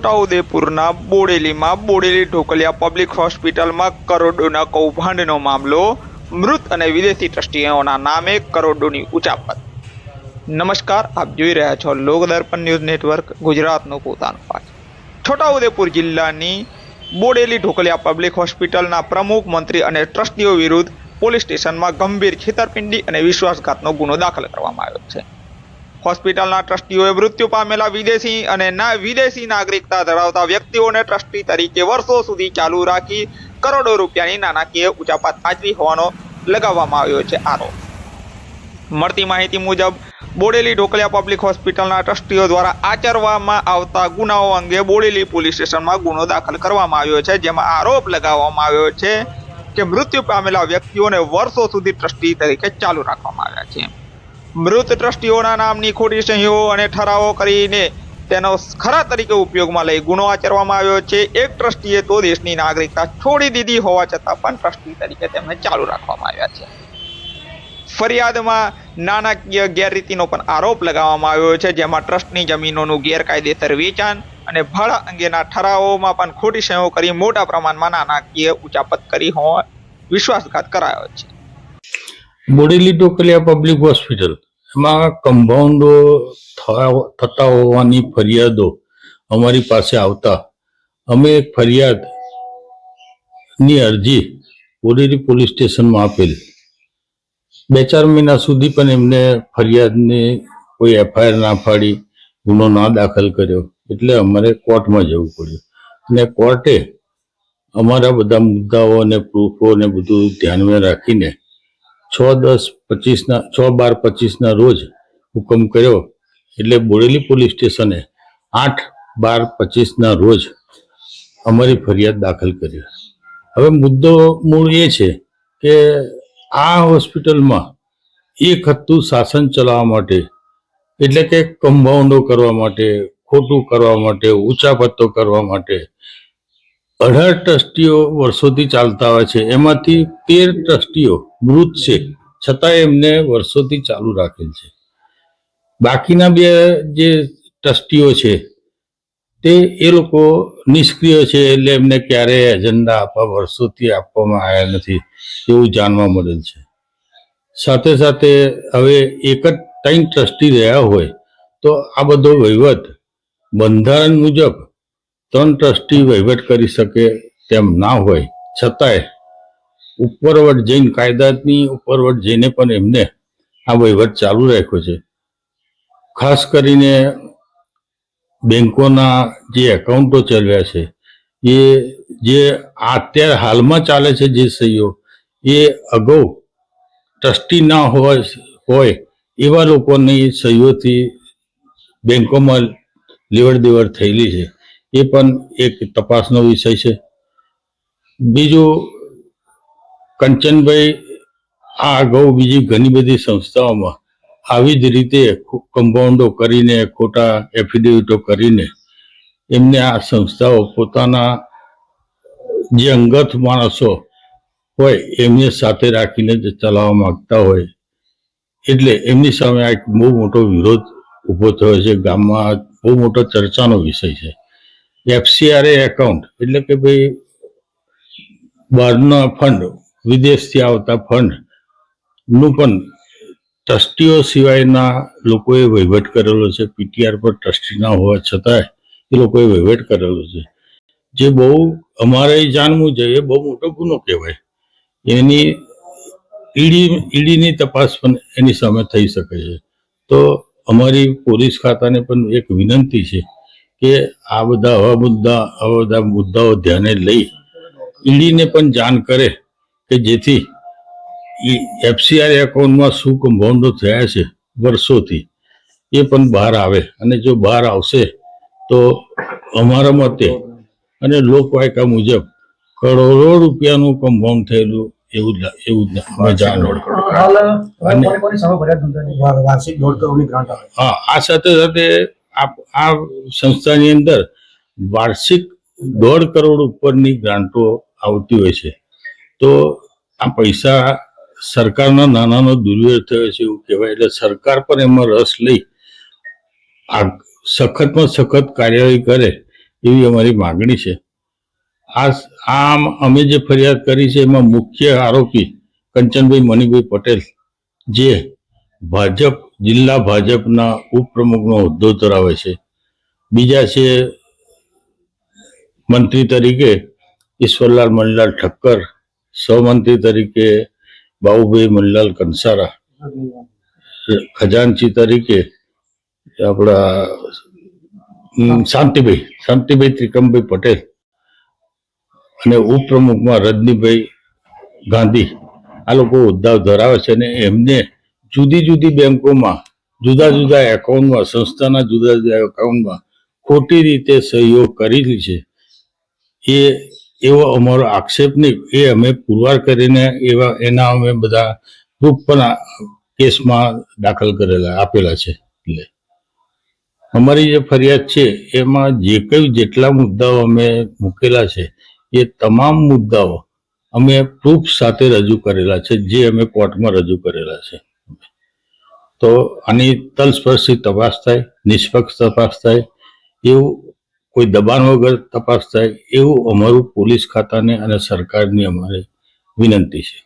છોટાઉદેપુરના બોડેલીમાં Bodeli Dhokaliya public હોસ્પિટલમાં કરોડોના કૌભાંડનો મામલો. મૃત અને વિદેશી ટ્રસ્ટીઓના નામે કરોડોની ઉચાપત. નમસ્કાર, આપ જોઈ રહ્યા છો લોકદર્પણ ન્યૂઝ નેટવર્ક, ગુજરાતનું પોતાનો પાઠ. છોટાઉદેપુર જિલ્લાની બોડેલી ઢોકલિયા પબ્લિક હોસ્પિટલના પ્રમુખ, મંત્રી અને ટ્રસ્ટીઓ વિરુદ્ધ પોલીસ સ્ટેશનમાં ગંભીર છેતરપિંડી અને વિશ્વાસઘાતનો ગુનો દાખલ કરવામાં આવ્યો છે. હોસ્પિટલના ટ્રસ્ટીઓએ મૃત્યુ પામેલા વિદેશી અને ના વિદેશી નાગરિકતા ધરાવતા વ્યક્તિઓને ટ્રસ્ટી તરીકે વર્ષો સુધી ચાલુ રાખી કરોડો રૂપિયાની નાણાકીય ઉચાપત આચરી હોવાનો લગાવવામાં આવ્યો છે આરોપ. મળતી માહિતી મુજબ, બોડેલી ઢોકલિયા પબ્લિક હોસ્પિટલના ટ્રસ્ટીઓ દ્વારા આચરવામાં આવતા ગુનાઓ અંગે બોડેલી પોલીસ સ્ટેશનમાં ગુનો દાખલ કરવામાં આવ્યો છે, જેમાં આરોપ લગાવવામાં આવ્યો છે કે મૃત્યુ પામેલા વ્યક્તિઓને વર્ષો સુધી ટ્રસ્ટી તરીકે ચાલુ રાખવામાં આવ્યા છે. મૃત ટ્રસ્ટીઓના નામની ખોટી સહીઓ અને ઠરાવો કરીને તેનો ખરા તરીકે ઉપયોગમાં લઈ ગુનો આચરવામાં આવ્યો છે. એક ટ્રસ્ટીએ તો દેશની નાગરિકતા છોડી દીધી હોવા છતાં પણ ટ્રસ્ટી તરીકે તેમને ચાલુ રાખવામાં આવ્યા છે. ફરિયાદમાં નાણાકીય ગેરરીતિનો પણ આરોપ લગાવવામાં આવ્યો છે, જેમાં ટ્રસ્ટની જમીનોનું ગેરકાયદેસર વેચાણ અને ભાડા અંગેના ઠરાવોમાં પણ ખોટી સહીઓ કરી મોટા પ્રમાણમાં નાણાકીય ઉચાપત કરી હોવા વિશ્વાસઘાત કરાયો છે. બોડેલી ટોકલિયા પબ્લિક હોસ્પિટલ એમાં કમ્પાઉન્ડો થતા હોવાની ફરિયાદો અમારી પાસે આવતા. અમે એક ફરિયાદની અરજી બોડેલી પોલીસ સ્ટેશનમાં આપેલ. બે ચાર મહિના સુધી પણ એમને ફરિયાદની કોઈ એફઆઈઆર ના ફાડી, ગુનો ના દાખલ કર્યો. એટલે અમારે કોર્ટમાં જવું પડ્યું. અને કોર્ટે અમારા બધા મુદ્દાઓ અને પ્રૂફો ને બધું ધ્યાનમાં રાખીને છ દસ પચીસના, છ બાર પચીસના રોજ હુકમ કર્યો એટલે બોડેલી પોલીસ સ્ટેશને આઠ બાર પચીસના રોજ અમારી ફરિયાદ દાખલ કરી. હવે મુદ્દો મૂળ એ છે કે આ હોસ્પિટલમાં એક હતું શાસન ચલાવવા માટે, એટલે કે કંભાઉન્ડો કરવા માટે, ખોટું કરવા માટે, ઊંચા પત્તો કરવા માટે. અઢાર ટ્રસ્ટીઓ વર્ષોથી ચાલતા હોય છે, એમાંથી તેર ટ્રસ્ટીઓ મૃત છે. છતાં એમને વર્ષોથી ચાલુ રાખેલ છે. બાકીના બે જે ટ્રસ્ટીઓ છે, તે એ લોકો નિષ્ક્રિય છે એટલે એમને ક્યારેય એજન્ડા આપવા, વર્ષોથી આપવામાં આવ્યા નથી એવું જાણવા મળેલ છે. સાથે સાથે હવે એક જ ત્રણ ટ્રસ્ટી રહ્યા હોય, તો આ બધો વહીવટ બંધારણ મુજબ ત્રણ ટ્રસ્ટી વહીવટ કરી શકે તેમ ના હોય. છતાંય ઉપરવટ જઈને કાયદાની ઉપરવટ જઈને પણ એમને આ વહીવટ ચાલુ રાખ્યો છે. ખાસ કરીને બેન્કોના જે એકાઉન્ટો ચાલ્યા છે, એ જે અત્યારે હાલમાં ચાલે છે જે સહીઓ, એ અગાઉ ટ્રસ્ટી ના હોય હોય એવા લોકોની સહીઓથી બેંકોમાં લેવડ દેવડ થયેલી છે. એ પણ એક તપાસનો વિષય છે. બીજું કંચનભાઈ, આ અગાઉ બીજી ઘણી બધી સંસ્થાઓમાં આવી જ રીતે કમ્પાઉન્ડો કરીને, ખોટા એફિડેવિટો કરીને એમને આ સંસ્થાઓ પોતાના જે અંગત માણસો હોય એમને સાથે રાખીને જ ચલાવવા માંગતા હોય. એટલે એમની સામે આ એક બહુ મોટો વિરોધ ઊભો થયો છે. ગામમાં બહુ મોટો ચર્ચાનો વિષય છે. એફસીઆરએ એકાઉન્ટ એટલે કે ભાઈ બહારના ફંડ વિદેશથી આવતા ફંડનું પણ ટ્રસ્ટીઓ સિવાયના લોકોએ વહીવટ કરેલો છે. પીટીઆર પર ટ્રસ્ટી ના હોવા છતાંય એ લોકોએ વહીવટ કરેલો છે. જે બહુ અમારે જાણવું જોઈએ, બહુ મોટો ગુનો કહેવાય. એની ઈડી, ઈડીની તપાસ પણ એની સામે થઈ શકે છે. તો અમારી પોલીસ ખાતાને પણ એક વિનંતી છે કે આ બધા આવા મુદ્દા, આવા બધા મુદ્દાઓ ધ્યાને લઈ ઈડીને પણ જાણ કરે કે જેથી એ એફસીઆર એકાઉન્ટમાં શું કમ્પાઉન્ડો થયા છે વર્ષોથી એ પણ બહાર આવે. અને જો બહાર આવશે તો અમારા મતે અને લોકવાયકા મુજબ કરોડો રૂપિયાનું કમ્પાઉન્ડ થયેલું એવું એવું હા આ સાથે સાથે આ આ સંસ્થાની અંદર વાર્ષિક દોઢ કરોડ ઉપરની ગ્રાન્ટો આવતી હોય છે. તો આ પૈસા સરકારના નાનાનો દુર્વ્યય થયો છે એવું કહેવાય. એટલે સરકાર પણ એમાં રસ લઈ આ સખતમાં સખત કાર્યવાહી કરે એવી અમારી માગણી છે. આ આમ અમે જે ફરિયાદ કરી છે એમાં મુખ્ય આરોપી કંચનભાઈ મણિભાઈ પટેલ જે ભાજપ, જિલ્લા ભાજપના ઉપપ્રમુખનો હોદ્દો ધરાવે છે. બીજા છે મંત્રી તરીકે ઈશ્વરલાલ મણિલાલ ઠક્કર સહમંત્રી તરીકે બાબુભાઈ મનલાલ કંસારા. ખજાનચી તરીકે, આપણા શાંતિભાઈ શાંતિભાઈ ત્રિકમભાઈ પટેલ અને ઉપપ્રમુખમાં રજનીભાઈ ગાંધી. આ લોકો હોદ્દા ધરાવે છે અને એમને જુદી જુદી બેંકોમાં, જુદા જુદા એકાઉન્ટમાં, સંસ્થાના જુદા જુદા એકાઉન્ટમાં ખોટી રીતે સહયોગ કરેલી છે. એ એવો અમારો આક્ષેપ નહીં. એ અમે પુરવાર કરીને એવા, એના અમે બધા પ્રૂફ પણ કેસમાં દાખલ કરેલા, આપેલા છે. એટલે અમારી જે ફરિયાદ છે, એમાં જે કઈ જેટલા મુદ્દાઓ અમે મૂકેલા છે, એ તમામ મુદ્દાઓ અમે પ્રૂફ સાથે રજૂ કરેલા છે, જે અમે કોર્ટમાં રજૂ કરેલા છે. તો આની તલસ્પર્શી તપાસ થાય, નિષ્પક્ષ તપાસ થાય, એવું કોઈ દબાણ વગર તપાસ થાય એવું અમારું પોલીસ ખાતાને અને સરકારની અમારે વિનંતી છે.